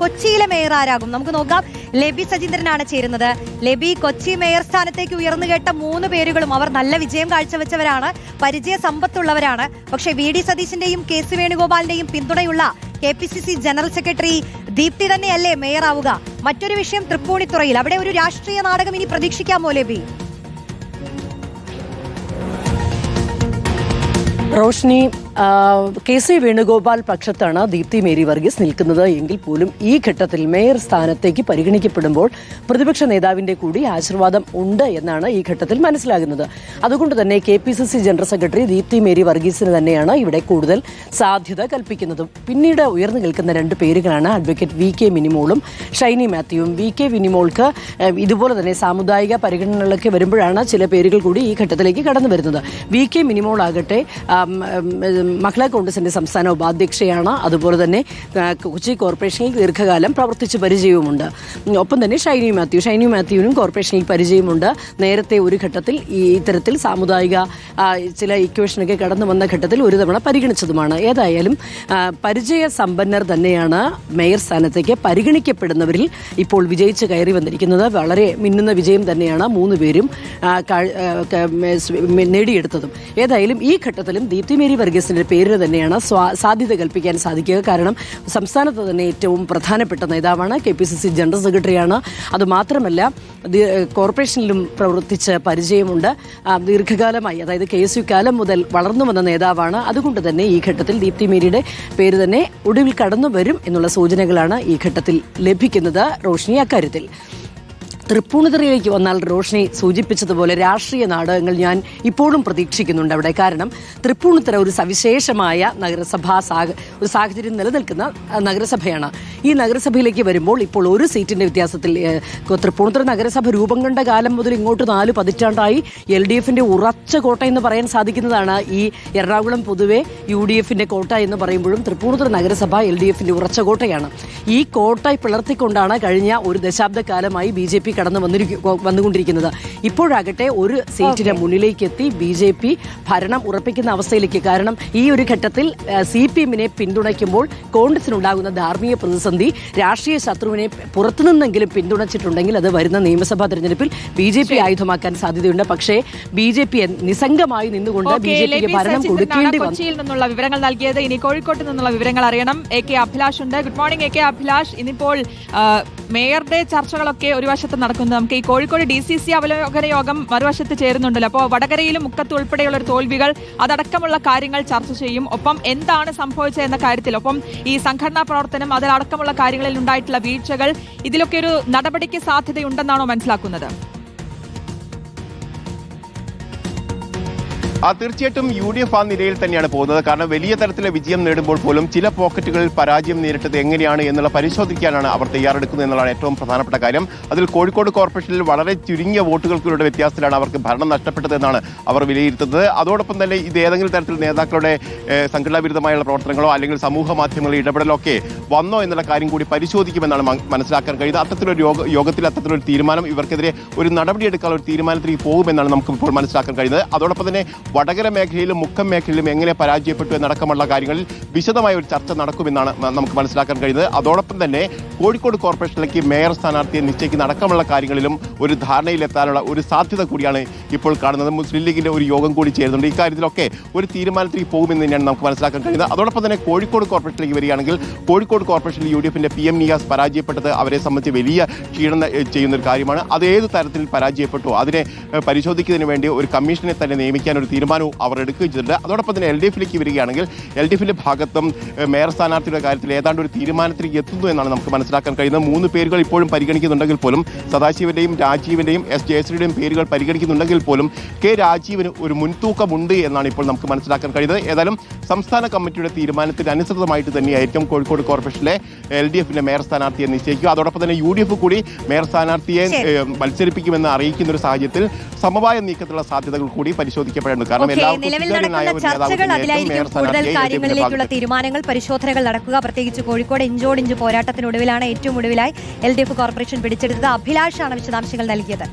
കൊച്ചിയിലെ മേയർ ആരാകും? നമുക്ക് നോക്കാം. ലബി സജീന്ദ്രനാണ് ചേരുന്നത്. ലബി കൊച്ചി മേയർ സ്ഥാനത്തേക്ക് ഉയർന്നു കേട്ട മൂന്ന് പേരുകളും അവർ നല്ല വിജയം കാഴ്ചവെച്ചവരാണ്. പരിചയ സമ്പത്തുള്ളവരാണ്. പക്ഷേ വി ഡി സതീശിന്റെയും കെ സി വേണുഗോപാലിന്റെയും പിന്തുണയുള്ള K P C C general secretary Deepthi തന്നെയല്ലേ മേയർ ആവുക? മറ്റൊരു വിഷയം തൃപ്പൂണിത്തുറയിൽ. അവിടെ ഒരു രാഷ്ട്രീയ നാടകം ഇനി പ്രതീക്ഷിക്കാമോ ലബി? റോഷ്നി കെ സി വേണുഗോപാൽ പക്ഷത്താണ് ദീപ്തി മേരി വർഗീസ് നിൽക്കുന്നത്. എങ്കിൽ പോലും ഈ ഘട്ടത്തിൽ മേയർ സ്ഥാനത്തേക്ക് പരിഗണിക്കപ്പെടുമ്പോൾ പ്രതിപക്ഷ നേതാവിന്റെ കൂടി ആശീർവാദം ഉണ്ട് എന്നാണ് ഈ ഘട്ടത്തിൽ മനസ്സിലാകുന്നത്. അതുകൊണ്ട് തന്നെ K P C C general secretary Deepthi Mary വർഗീസിന് തന്നെയാണ് ഇവിടെ കൂടുതൽ സാധ്യത കൽപ്പിക്കുന്നത്. പിന്നീട് ഉയർന്നു നിൽക്കുന്ന രണ്ട് പേരുകളാണ് അഡ്വക്കേറ്റ് വി കെ മിനിമോളും ഷൈനി മാത്യുവും. വി കെ മിനിമോൾക്ക് ഇതുപോലെ തന്നെ സാമുദായിക പരിഗണനകളൊക്കെ വരുമ്പോഴാണ് ചില പേരുകൾ കൂടി ഈ ഘട്ടത്തിലേക്ക് കടന്നു വരുന്നത്. വി കെ മിനിമോൾ ആകട്ടെ മഹിളാ കോൺഗ്രസിന്റെ സംസ്ഥാന ഉപാധ്യക്ഷയാണ്. അതുപോലെ തന്നെ കൊച്ചി കോർപ്പറേഷനിൽ ദീർഘകാലം പ്രവർത്തിച്ച് പരിചയവുമുണ്ട്. ഒപ്പം തന്നെ ഷൈനി മാത്യു. ഷൈനി മാത്യുവിനും കോർപ്പറേഷനിൽ പരിചയമുണ്ട്. നേരത്തെ ഒരു ഘട്ടത്തിൽ ഈ ഇത്തരത്തിൽ സാമുദായിക ചില ഇക്വേഷനൊക്കെ കടന്നു വന്ന ഘട്ടത്തിൽ ഒരു തവണ പരിഗണിച്ചതുമാണ്. ഏതായാലും പരിചയ സമ്പന്നർ തന്നെയാണ് മേയർ സ്ഥാനത്തേക്ക് പരിഗണിക്കപ്പെടുന്നവരിൽ ഇപ്പോൾ വിജയിച്ച് കയറി വന്നിരിക്കുന്നത്. വളരെ മിന്നുന്ന വിജയം തന്നെയാണ് മൂന്ന് പേരും നേടിയെടുത്തതും. ഏതായാലും ഈ ഘട്ടത്തിലും ദീപ്തി മേരി വർഗീസിന്റെ പേരിന് തന്നെയാണ് സാധ്യത കൽപ്പിക്കാൻ സാധിക്കുക. കാരണം സംസ്ഥാനത്ത് തന്നെ ഏറ്റവും പ്രധാനപ്പെട്ട നേതാവാണ് K P C C general സെക്രട്ടറിയാണ്. അതുമാത്രമല്ല കോർപ്പറേഷനിലും പ്രവർത്തിച്ച പരിചയമുണ്ട്. ദീർഘകാലമായി അതായത് കെ എസ് യു കാലം മുതൽ വളർന്നു വന്ന നേതാവാണ്. അതുകൊണ്ട് തന്നെ ഈ ഘട്ടത്തിൽ ദീപ്തി മേരിയുടെ പേര് തന്നെ ഒടുവിൽ കടന്നു വരും എന്നുള്ള സൂചനകളാണ് ഈ ഘട്ടത്തിൽ ലഭിക്കുന്നത്. റോഷ്നി അക്കാര്യത്തിൽ. തൃപ്പൂണിത്തുറയിലേക്ക് വന്നാൽ റോഷ്നി സൂചിപ്പിച്ചതുപോലെ രാഷ്ട്രീയ നാടകങ്ങൾ ഞാൻ ഇപ്പോഴും പ്രതീക്ഷിക്കുന്നുണ്ട് അവിടെ. കാരണം തൃപ്പൂണിത്തുറ ഒരു സവിശേഷമായ നഗരസഭാ സാഹ ഒരു സാഹചര്യം നിലനിൽക്കുന്ന നഗരസഭയാണ്. ഈ നഗരസഭയിലേക്ക് വരുമ്പോൾ ഇപ്പോൾ ഒരു സീറ്റിന്റെ വ്യത്യാസത്തിൽ തൃപ്പൂണിത്തുറ നഗരസഭ രൂപം കണ്ട കാലം മുതൽ ഇങ്ങോട്ട് നാല് പതിറ്റാണ്ടായി എൽ ഡി എഫിന്റെ ഉറച്ച കോട്ട എന്ന് പറയാൻ സാധിക്കുന്നതാണ് ഈ എറണാകുളം പൊതുവെ യു ഡി എഫിന്റെ കോട്ട എന്ന് പറയുമ്പോഴും തൃപ്പൂണിത്തുറ നഗരസഭ എൽ ഡി എഫിന്റെ ഉറച്ച കോട്ടയാണ്. ഈ കോട്ട പിളർത്തിക്കൊണ്ടാണ് കഴിഞ്ഞ ഒരു ദശാബ്ദ കാലമായി ബി ജെ പി കടന്നു വന്നിരിക്കും വന്നുകൊണ്ടിരിക്കുന്നത്. ഇപ്പോഴാകട്ടെ ഒരു സീറ്റിന് മുന്നിലേക്ക് എത്തി ബി ജെ പി ഭരണം ഉറപ്പിക്കുന്ന അവസ്ഥയിലേക്ക്. കാരണം ഈ ഒരു ഘട്ടത്തിൽ സി പി എമ്മിനെ പിന്തുണയ്ക്കുമ്പോൾ കോൺഗ്രസിനുണ്ടാകുന്ന ധാർമ്മിക പ്രതിസന്ധി രാഷ്ട്രീയ ശത്രുവിനെ പുറത്തുനിന്നെങ്കിലും പിന്തുണച്ചിട്ടുണ്ടെങ്കിൽ അത് വരുന്ന നിയമസഭാ തെരഞ്ഞെടുപ്പിൽ ബി ജെ പി ആയുധമാക്കാൻ സാധ്യതയുണ്ട്. പക്ഷേ ബി ജെ പി നിസ്സംഗമായി നിന്നുകൊണ്ട് ബി ജെ പിക്ക് ഭരണം കൊടുക്കേണ്ടി കൊച്ചിയിൽ നിന്നുള്ള വിവരങ്ങൾ നൽകിയത്. ഇനി കോഴിക്കോട്ട് നിന്നുള്ള വിവരങ്ങൾ അറിയണം. എ കെ അഭിലാഷ് ഉണ്ട്. Good morning A K Abhilash. ഇന്നിപ്പോൾ മേയറുടെ ചർച്ചകളൊക്കെ ഒരു വശത്ത് നടക്കുന്നത് നമുക്ക് ഈ കോഴിക്കോട് ഡി സി സി അവലോകന യോഗം മറുവശത്ത് ചേരുന്നുണ്ടല്ലോ. അപ്പോൾ വടകരയിലും മുക്കത്തും ഉൾപ്പെടെയുള്ള ഒരു തോൽവികൾ അതടക്കമുള്ള കാര്യങ്ങൾ ചർച്ച ചെയ്യും. ഒപ്പം എന്താണ് സംഭവിച്ചത് എന്ന കാര്യത്തിൽ ഒപ്പം ഈ സംഘടനാ പ്രവർത്തനം അതിലടക്കമുള്ള കാര്യങ്ങളിൽ ഉണ്ടായിട്ടുള്ള വീഴ്ചകൾ ഇതിലൊക്കെ ഒരു നടപടിക്ക് സാധ്യതയുണ്ടെന്നാണോ മനസ്സിലാക്കുന്നത്? ആ തീർച്ചയായിട്ടും യു ഡി എഫ് ആ നിലയിൽ തന്നെയാണ് പോകുന്നത്. കാരണം വലിയ തരത്തിലെ വിജയം നേടുമ്പോൾ പോലും ചില പോക്കറ്റുകളിൽ പരാജയം നേരിട്ടത് എങ്ങനെയാണ് എന്നുള്ള പരിശോധിക്കാനാണ് അവർ തയ്യാറെടുക്കുന്നത് എന്നുള്ളതാണ് ഏറ്റവും പ്രധാനപ്പെട്ട കാര്യം. അതിൽ കോഴിക്കോട് കോർപ്പറേഷനിൽ വളരെ ചുരുങ്ങിയ വോട്ടുകൾക്കുള്ള വ്യത്യാസത്തിലാണ് അവർക്ക് ഭരണം നഷ്ടപ്പെട്ടതെന്നാണ് അവർ വിലയിരുത്തുന്നത്. അതോടൊപ്പം തന്നെ ഇത് ഏതെങ്കിലും തരത്തിൽ നേതാക്കളുടെ സംഘടനാവിരുദ്ധമായുള്ള സംഘടനാ വിരുദ്ധമായുള്ള പ്രവർത്തനങ്ങളോ അല്ലെങ്കിൽ സമൂഹ മാധ്യമങ്ങളിൽ ഇടപെടലോ ഒക്കെ വന്നോ എന്നുള്ള കാര്യം കൂടി പരിശോധിക്കുമെന്നാണ് മനസ്സിലാക്കാൻ കഴിയുന്നത്. അത്തരത്തിലൊരു യോഗ യോഗത്തിൽ അത്തരത്തിലൊരു തീരുമാനം ഇവർക്കെതിരെ ഒരു നടപടിയെടുക്കാനുള്ള ഒരു തീരുമാനത്തിലേക്ക് പോകുമെന്നാണ് നമുക്ക് ഇപ്പോൾ മനസ്സിലാക്കാൻ കഴിയുന്നത്. അതോടൊപ്പം തന്നെ വടകര മേഖലയിലും മുക്കം മേഖലയിലും എങ്ങനെ പരാജയപ്പെട്ടു എന്നടക്കമുള്ള കാര്യങ്ങളിൽ വിശദമായ ഒരു ചർച്ച നടക്കുമെന്നാണ് നമുക്ക് മനസ്സിലാക്കാൻ കഴിയുന്നത്. അതോടൊപ്പം തന്നെ കോഴിക്കോട് കോർപ്പറേഷനിലേക്ക് മേയർ സ്ഥാനാർത്ഥിയെ നിശ്ചയിക്കുന്ന അടക്കമുള്ള കാര്യങ്ങളിലും ഒരു ധാരണയിലെത്താനുള്ള ഒരു സാധ്യത കൂടിയാണ് ഇപ്പോൾ കാണുന്നത്. മുസ്ലിം ലീഗിന്റെ ഒരു യോഗം കൂടി ചേരുന്നുണ്ട്. ഇക്കാര്യത്തിലൊക്കെ ഒരു തീരുമാനത്തിലേക്ക് പോകുമെന്ന് തന്നെയാണ് നമുക്ക് മനസ്സിലാക്കാൻ കഴിയുന്നത്. അതോടൊപ്പം തന്നെ കോഴിക്കോട് കോർപ്പറേഷനിലേക്ക് വരികയാണെങ്കിൽ കോഴിക്കോട് കോർപ്പറേഷനിൽ യു ഡി എഫിന്റെ പി എം നിയാസ് പരാജയപ്പെട്ടത് അവരെ സംബന്ധിച്ച് വലിയ ക്ഷീണം ചെയ്യുന്ന ഒരു കാര്യമാണ്. അത് ഏത് തരത്തിൽ പരാജയപ്പെട്ടു അതിനെ പരിശോധിക്കുന്നതിന് വേണ്ടി ഒരു കമ്മീഷനെ തന്നെ നിയമിക്കാൻ ഒരു തീരുമാനവും അവർ എടുക്കുകയും ചെയ്തിട്ടുണ്ട്. അതോടൊപ്പം തന്നെ എൽ ഡി എഫിലേക്ക് വരികയാണെങ്കിൽ എൽ ഡി എഫിന്റെ ഭാഗത്തും മേയർ സ്ഥാനാർത്ഥിയുടെ കാര്യത്തിൽ ഏതാണ്ട് ഒരു തീരുമാനത്തിലേക്ക് എത്തുന്നു എന്നാണ് നമുക്ക് മനസ്സിലാക്കാൻ കഴിയുന്നത്. മൂന്ന് പേരുകൾ ഇപ്പോഴും പരിഗണിക്കുന്നുണ്ടെങ്കിൽ പോലും സദാശിവന്റെയും രാജീവിന്റെയും എസ് ജയശ്രീയുടെയും പേരുകൾ പരിഗണിക്കുന്നുണ്ടെങ്കിൽ പോലും കെ രാജീവിന് ഒരു മുൻതൂക്കമുണ്ട് എന്നാണ് ഇപ്പോൾ നമുക്ക് മനസ്സിലാക്കാൻ കഴിയുന്നത്. ഏതായാലും സംസ്ഥാന കമ്മിറ്റിയുടെ തീരുമാനത്തിന് അനുസൃതമായിട്ട് തന്നെയായിരിക്കും കോഴിക്കോട് കോർപ്പറേഷനിലെ എൽ ഡി എഫിന്റെ മേയർ സ്ഥാനാർത്ഥിയെ നിശ്ചയിക്കുക. അതോടൊപ്പം തന്നെ യു ഡി എഫ് കൂടി മേയർ സ്ഥാനാർത്ഥിയെ. മത്സരിപ്പിക്കുമെന്ന് അറിയിക്കുന്ന ഒരു സാഹചര്യത്തിൽ സമവായ നീക്കത്തിലുള്ള സാധ്യതകൾ കൂടി പരിശോധിക്കപ്പെടേണ്ടത് നിലവിൽ നടക്കുന്ന ചർച്ചകൾ അതിലായിരിക്കും കൂടുതൽ കാര്യങ്ങളിലേക്കുള്ള തീരുമാനങ്ങൾ. പരിശോധനകൾ നടക്കുക. പ്രത്യേകിച്ച് കോഴിക്കോട് ഇഞ്ചോടിഞ്ച് പോരാട്ടത്തിനൊടുവിലാണ് ഏറ്റവും ഒടുവിലായി എൽ ഡി എഫ് കോർപ്പറേഷൻ പിടിച്ചെടുത്തത്. അഭിലാഷാണ് വിശദാംശങ്ങൾ നൽകിയത്.